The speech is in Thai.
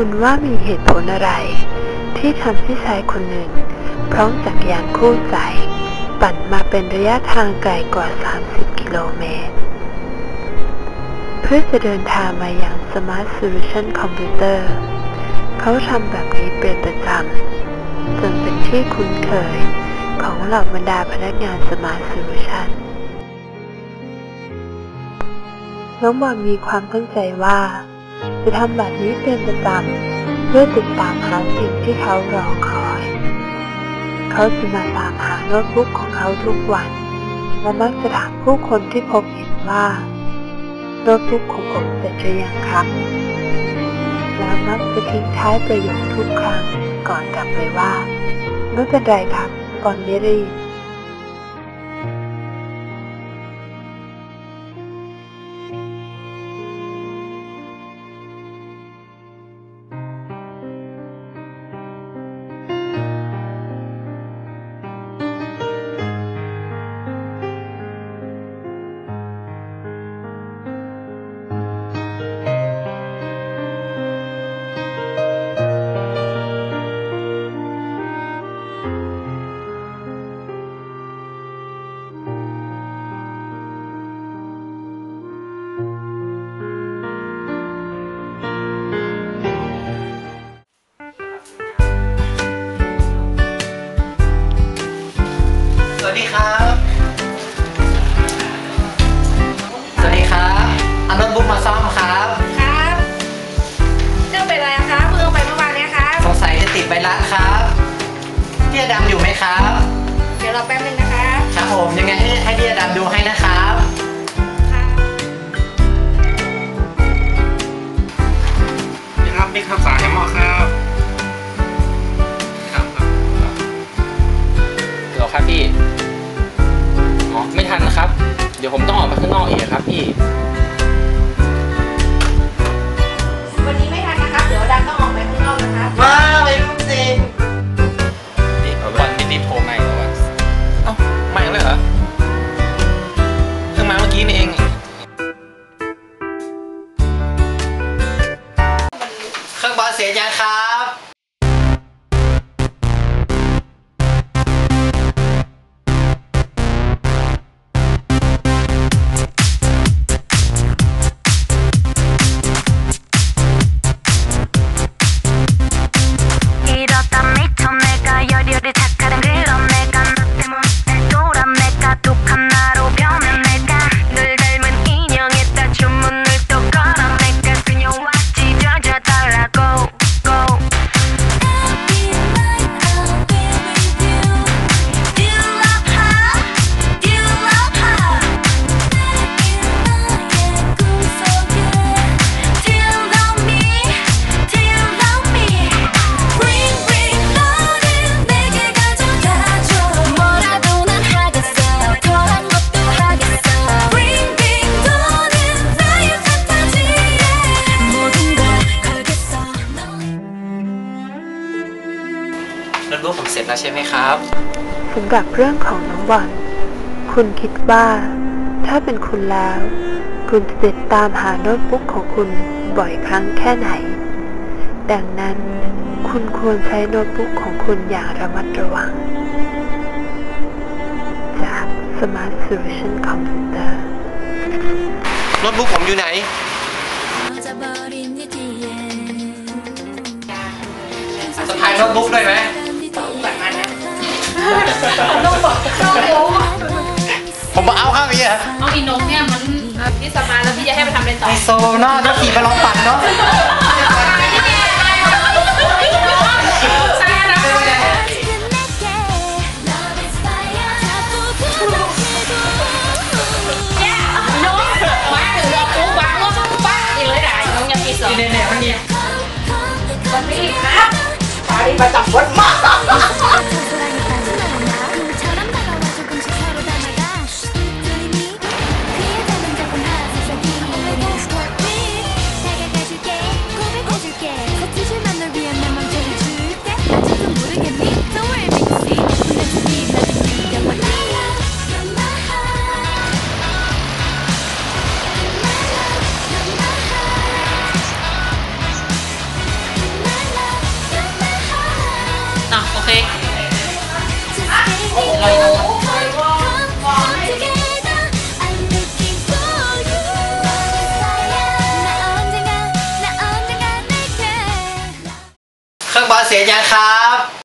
คุณว่ามีเหตุผลอะไร ที่ทำให้ชายคนหนึ่ง พร้อมจักรยานคู่ใจ ปั่นมาเป็นระยะทางไกลกว่า 30 กิโลเมตร เพื่อจะเดินทางมายัง Smart Solution Computer เขาทำแบบนี้เป็นประจำจนเป็นที่คุ้นเคยของเหล่าบรรดาพนักงาน Smart Solution น้องบอลมีความตั้งใจว่า จะทำแบบนี้เป็นประจำเพื่อติดตามหาสิ่งที่เขารอคอย เขาจะมาตามหาโน้ตบุ๊กของเขาทุกวัน และมักจะถามผู้คนที่พบเห็นว่า โน้ตบุ๊กของผมเสร็จหรือยังครับ แล้วมักจะทิ้งท้ายประโยคทุกครั้งก่อนกลับไปว่าไม่เป็นไรครับก่อนไม่รีบ ดำอยู่ไหมครับ เดี๋ยวรอแป๊บนึงนะคะครับผมยังไงให้ให้พี่อดำดูให้นะครับครับนี่ครับนี่ครับสายให้หมอครับครับครับเหรอครับพี่อ๋อไม่ทันนะครับ เดี๋ยวผมต้องออกไปข้างนอกอีกครับพี่ เสียยังครับ รูปผมเสร็จแล้วใช่ไหมครับสำหรับเรื่องของน้องบอลคุณคิดว่า ถ้าเป็นคุณแล้ว คุณจะติดตามหาโน้ตบุ๊กของคุณบ่อยครั้งแค่ไหน ดังนั้นคุณควรใช้โน้ตบุ๊กของคุณอย่างระมัดระวัง จาก Smart Solution Computer โน้ตบุ๊กผมอยู่ไหน สะพายโน้ตบุ๊กด้วยไหม ผมมาเอาข้างนี้อะเอาอีนงเนี่ยมันพี่สมาแล้วพี่จะให้ไปทำอะไรต่อไอโซเนาะถ้าขี่ไปลองปั่นเนาะเนี่ยเนี่ยมันเนี่ยมันไม่ครับตาดีประจับวัดมา Oh.